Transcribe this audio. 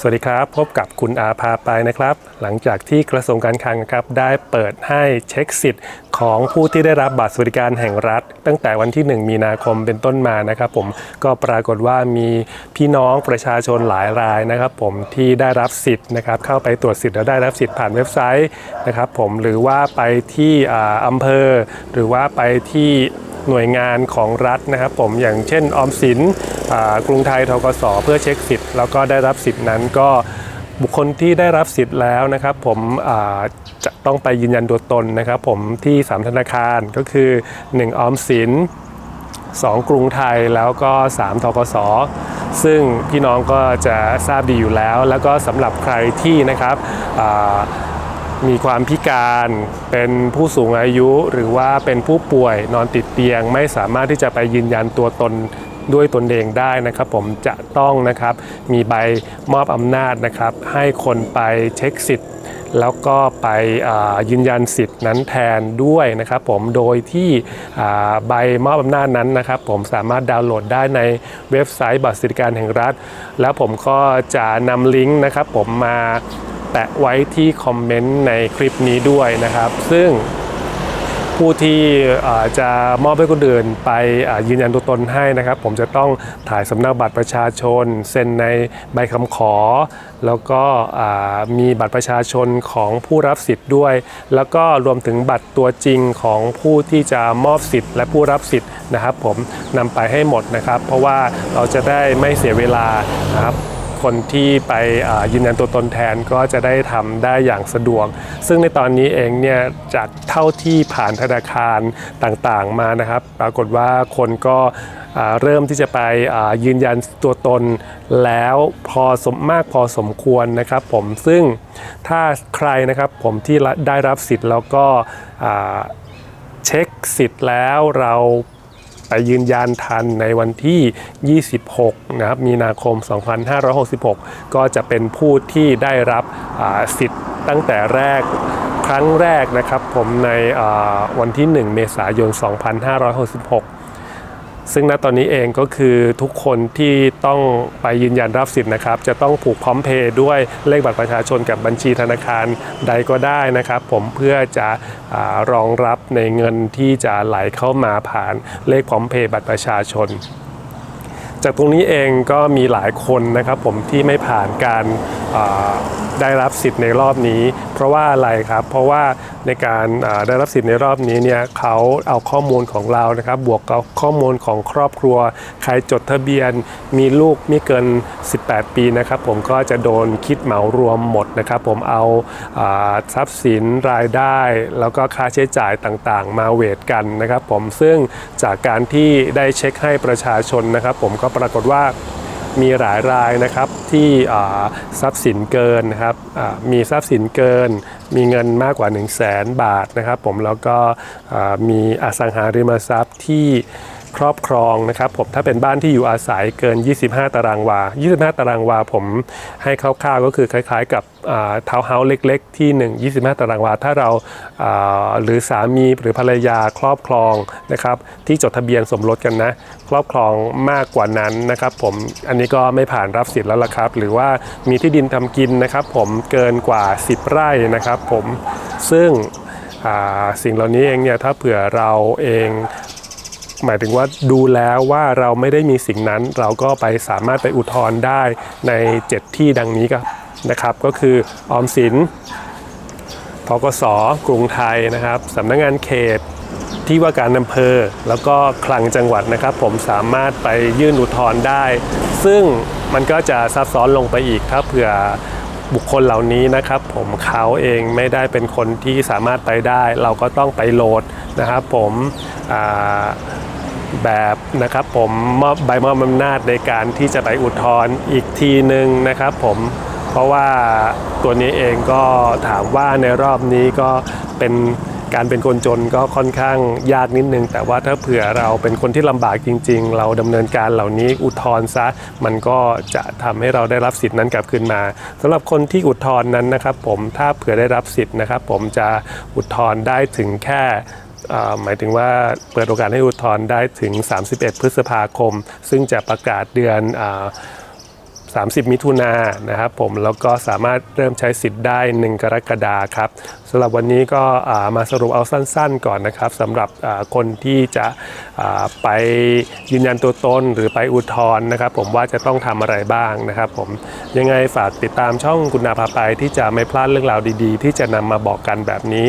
สวัสดีครับ พบกับคุณอาภาไปนะครับ หลังจากที่กระทรวงการคลังครับได้เปิดให้เช็คสิทธิ์ของผู้ที่ได้รับบัตรสวัสดิการแห่งรัฐ ตั้งแต่วันที่ 1 มีนาคมเป็นต้นมานะครับผมก็ปรากฏว่ามีพี่น้องประชาชนหลายรายนะครับ ผมที่ได้รับสิทธิ์นะครับเข้าไปตรวจสิทธิ์แล้วได้รับสิทธิ์ผ่านเว็บไซต์นะครับ ผมหรือว่าไปที่ออำเภอ หรือว่าไปที่ หน่วยงานของรัฐนะครับผมอย่างเช่นออมสินกรุงไทยทกสเพื่อเช็คสิทธิ์แล้วก็ได้รับสิทธิ์นั้นก็บุคคลที่ได้รับสิทธิ์แล้วนะครับผมจะต้องไปยืนยันตัวตนนะครับผมที่สามธนาคารก็คือ 1 ออมสิน 2 กรุงไทยแล้วก็ 3 ทกสซึ่งพี่น้องก็จะทราบดีอยู่แล้ว แล้วก็สำหรับใครที่นะครับ มีความพิการเป็นผู้สูงอายุหรือว่าเป็นผู้ป่วยนอนติดเตียง ไม่สามารถที่จะไปยืนยันตัวตนด้วยตนเองได้นะครับ ผมจะต้องนะครับมีใบมอบอำนาจนะครับ ให้คนไปเช็คสิทธิ์ แล้วก็ไปยืนยันสิทธิ์นั้นแทนด้วยนะครับ ผมโดยที่ใบมอบอำนาจนั้นนะครับ ผมสามารถดาวน์โหลดได้ในเว็บไซต์บัตรสวัสดิการแห่งรัฐ แล้วผมก็จะนำลิงก์นะครับ ผมมา แปะไว้ที่คอมเมนต์ในคลิปนี้ด้วยนะครับ ซึ่งผู้ที่จะมอบให้คนอื่นไปยืนยันตัวตนให้นะครับ ผมจะต้องถ่ายสำเนาบัตรประชาชน เซ็นในใบคำขอ แล้วก็มีบัตรประชาชนของผู้รับสิทธิ์ด้วย แล้วก็รวมถึงบัตรตัวจริงของผู้ที่จะมอบสิทธิ์ และผู้รับสิทธิ์นะครับ ผมนำไปให้หมดนะครับ เพราะว่าเราจะได้ไม่เสียเวลานะครับ คนที่ไปยืนยันตัวตนแทนก็จะได้ทำได้อย่างสะดวก ซึ่งในตอนนี้เองเนี่ยจากเท่าที่ผ่านธนาคารต่างๆมานะครับ ปรากฏว่าคนก็เริ่มที่จะไปยืนยันตัวตนแล้วพอสมมากพอสมควรนะครับผมซึ่งถ้าใครนะครับผมที่ได้รับสิทธิ์แล้วก็เช็คสิทธิ์แล้วเรา ไปยืนยันทันในวันที่ 26 นะครับ มีนาคม 2566 ก็จะเป็นผู้ที่ได้รับสิทธิ์ตั้งแต่แรกครั้งแรกนะครับผมในวันที่ 1 เมษายน 2566 ซึ่งณตอนนี้เองก็คือทุกคนที่ต้องไปยืนยันรับสิทธิ์นะครับ จะต้องผูกพร้อมเพย์ด้วยเลขบัตรประชาชนกับบัญชีธนาคารใดก็ได้นะครับ ผมเพื่อจะอรองรับในเงินที่จะไหลเข้ามาผ่านเลขพร้อมเพย์บัตรประชาชน จากตรงนี้เองก็มีหลายคนนะครับผมที่ไม่ผ่านการ ได้รับสิทธิ์ในรอบนี้ เพราะว่าอะไรครับ เพราะว่าในการได้รับสิทธิ์ในรอบนี้เนี่ยเขาเอาข้อมูลของเรานะครับ บวกกับข้อมูลของครอบครัว ใครจดทะเบียน มีลูกไม่เกิน 18 ปีนะครับ ผมก็จะโดนคิดเหมารวมหมดนะครับ ผมเอาทรัพย์สินรายได้ แล้วก็ค่าใช้จ่ายต่างๆ มาเวทกันนะครับ ผมซึ่งจากการที่ได้เช็คให้ประชาชนนะครับ ผมก็ปรากฏว่า มีหลายรายนะครับที่ทรัพย์สินเกินนะครับมีทรัพย์สินเกิน มีเงินมากกว่า 1 0 0 0 0แสนบาทนะครับ ผมแล้วก็มีอสังหาริมทรัพย์ที่ ครอบครองนะครับผมถ้าเป็นบ้านที่อยู่อาศัยเกิน 25 ตารางวา 25 ตารางวาผมให้คร่าวๆก็คือคล้ายๆ กับทาวน์เฮาส์เล็ก ๆ ที่ 1 25 ตารางวา ถ้าเราาหรือสามีหรือภรรยาครอบครองนะครับที่จดทะเบียนสมรสกันนะ ครอบครองมากกว่านั้นนะครับผมอันนี้ก็ไม่ผ่านรับสิทธิ์แล้วล่ะครับ หรือว่ามีที่ดินทำกินนะครับผมเกินกว่า 10 ไร่นะครับผมซึ่งสิ่งเหล่านี้เองเนี่ยถ้าเผื่อเราเอง หมายถึงว่าดูแล้วว่าเราไม่ได้มีสิ่งนั้น เราก็ไปสามารถไปอุทธรณ์ได้ใน 7 ที่ดังนี้ครับนะครับ ก็คือออมสินทกสกรุงไทยนะครับสำนักงานเขตที่ว่าการอำเภอ แล้วก็คลังจังหวัดนะครับ ผมสามารถไปยื่นอุทธรณ์ได้ ซึ่งมันก็จะซับซ้อนลงไปอีกถ้าเผื่อบุคคลเหล่านี้นะครับ ผมเขาเองไม่ได้เป็นคนที่สามารถไปได้ เราก็ต้องไปโหลดนะครับ ผมอ่า แบบนะครับผมมอบใบมอบอำนาจในการที่จะไปอุทธรณ์อีกทีหนึ่งนะครับผมเพราะว่าตัวนี้เองก็ถามว่าในรอบนี้ก็เป็นการเป็นคนจนก็ค่อนข้างยากนิดนึง แต่ว่าถ้าเผื่อเราเป็นคนที่ลำบากจริง ๆ เราดำเนินการเหล่านี้อุทธรณ์ซะ มันก็จะทำให้เราได้รับสิทธินั้นกลับคืนมาสำหรับคนที่อุทธรณ์นั้นนะครับ ผมถ้าเผื่อได้รับสิทธิ์นะครับ ผมจะอุทธรณ์ได้ถึงแค่ หมายถึงว่าเปิดโอกาสให้อุทธรณ์ได้ถึง 31 พฤษภาคม ซึ่งจะประกาศเดือนอา30 มิถุนายนนะครับผมแล้วก็สามารถเริ่มใช้สิทธิ์ได้ 1 กรกฎาคมครับสำหรับวันนี้ก็มาสรุปเอาสั้นๆก่อนนะครับสำหรับคนที่จะไปยืนยันตัวตนหรือไปอุทธรณ์นะครับ ผมว่าจะต้องทำอะไรบ้างนะครับผมยังไงฝากติดตามช่องคุณนาพาไปที่จะไม่พลาดเรื่องราวดีๆ ที่จะนำมาบอกกันแบบนี้